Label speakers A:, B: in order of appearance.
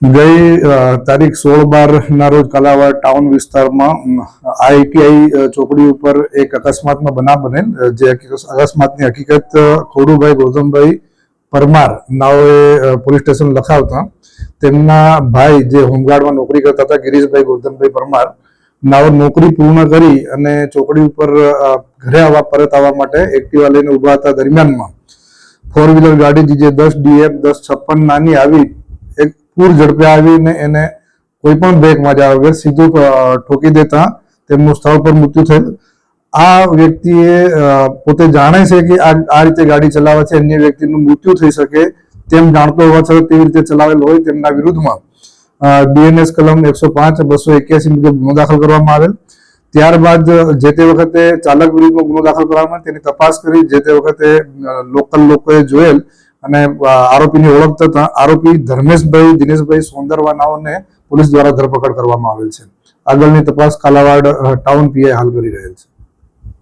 A: ગઈ તારીખ સોળ બાર ના રોજ કાલાવાડ ટાઉન વિસ્તારમાં આઈટીઆઈ ચોકડી ઉપર એક અકસ્માતનો બનાવ બનેલ જે અકસ્માતની હકીકત ખોડુભાઈ ગૌતમભાઈ પરમાર નાઓએ પોલીસ સ્ટેશન લખાવતા, તેમના ભાઈ જે હોમગાર્ડમાં નોકરી કરતા હતા, ગિરીશભાઈ ગૌતમભાઈ પરમાર, નાઓ નોકરી પૂર્ણ કરી અને ચોકડી ઉપર ઘરે આવવા પરત આવવા માટે એક્ટિવા લઈને ઊભા હતા દરમિયાનમાં. ફોર વ્હીલર ગાડી જે દસ ડીએફ દસ છપ્પન નાની આવી પૂર ઝડપે આવીને એને કોઈ પણ બ્રેક માર્યા વગર સીધું ઠોકી દેતા, તેમનું સ્થળ પર મૃત્યુ થયેલ. આ વ્યક્તિએ પોતે જાણે છે કે આ રીતે ગાડી ચલાવે છે, અન્ય વ્યક્તિનું મૃત્યુ થઈ શકે, તેમ જાણતો હોવા છતાં તેવી રીતે ચલાવેલ હોય તેમના વિરુદ્ધમાં. બીએનએસ કલમ એકસો પાંચ, બસો એક્યાસી મુજબ ગુનો દાખલ કરવામાં આવેલ. ત્યારબાદ, જે તે વખતે ચાલક વિરુદ્ધમાં ગુનો દાખલ કરવામાં તેની તપાસ કરી, જે તે વખતે લોકલ લોકોએ જોયેલ અને આરોપીની ઓળખ થતા આરોપી ધર્મેશભાઈ, દિનેશભાઈ સોંદરવાનાઓને પોલીસ દ્વારા ધરપકડ કરવામાં આવેલ છે. આગળની તપાસ કાલાવાડ ટાઉન પીઆઈ હાલ કરી રહેલ છે.